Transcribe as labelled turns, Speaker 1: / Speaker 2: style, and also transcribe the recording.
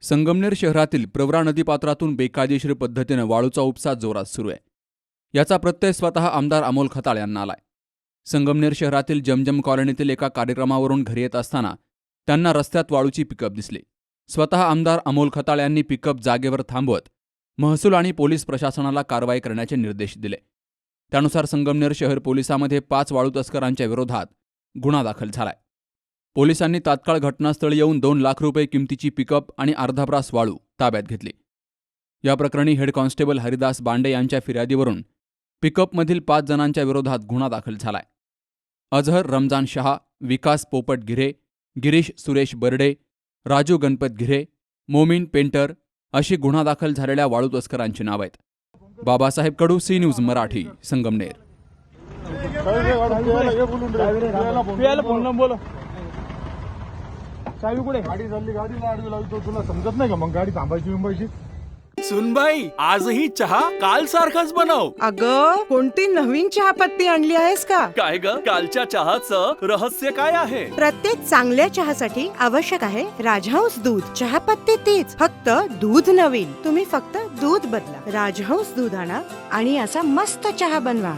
Speaker 1: संगमनेर शहरातील प्रवरा नदीपात्रातून बेकायदेशीर पद्धतीनं वाळूचा उपसा जोरात सुरू आहे. याचा प्रत्यय स्वतः आमदार अमोल खताळ यांना आलाय. संगमनेर शहरातील जमजम कॉलनीतील एका कार्यक्रमावरून घरी येत असताना त्यांना रस्त्यात वाळूची पिकअप दिसली. स्वतः आमदार अमोल खताळ यांनी पिकअप जागेवर थांबवत महसूल आणि पोलीस प्रशासनाला कारवाई करण्याचे निर्देश दिले. त्यानुसार संगमनेर शहर पोलिसामध्ये पाच वाळू तस्करांच्या विरोधात गुन्हा दाखल झालाय. पोलिसांनी तात्काळ घटनास्थळी येऊन दोन लाख रुपये किमतीची पिकअप आणि अर्धाब्रास वाळू ताब्यात घेतली. या प्रकरणी हेड कॉन्स्टेबल हरिदास बांडे यांच्या फिर्यादीवरून पिकअपमधील पाच जणांच्या विरोधात गुन्हा दाखल झालाय. अझहर रमजान शहा विकास पोपट गिरे गिरीश सुरेश बर्डे राजू गणपत घिरे मोमीन पेंटर अशी गुन्हा दाखल झालेल्या वाळू तस्करांची नाव आहेत बाबासाहेब कडू सी न्यूज मराठी संगमनेर.
Speaker 2: चावी कुठे? गाडी चालली गाडीला आडवी लावतो तुला समजत नाही का? मग गाडी थांबायची बिंबायची
Speaker 3: सुनबाई आजही चहा काल सारखाच बनव.
Speaker 4: अग कोणती नवीन चहापत्ती आणली आहेस का?
Speaker 3: काय ग? कालच्या चहाचं रहस्य काय आहे?
Speaker 4: प्रत्येक चांगल्या चहासाठी आवश्यक आहे राजहंस दूध. चहापत्ती तीच फक्त दूध नवीन. तुम्ही फक्त दूध बदला. राजहंस दूध आणा आणि असा मस्त चहा बनवा.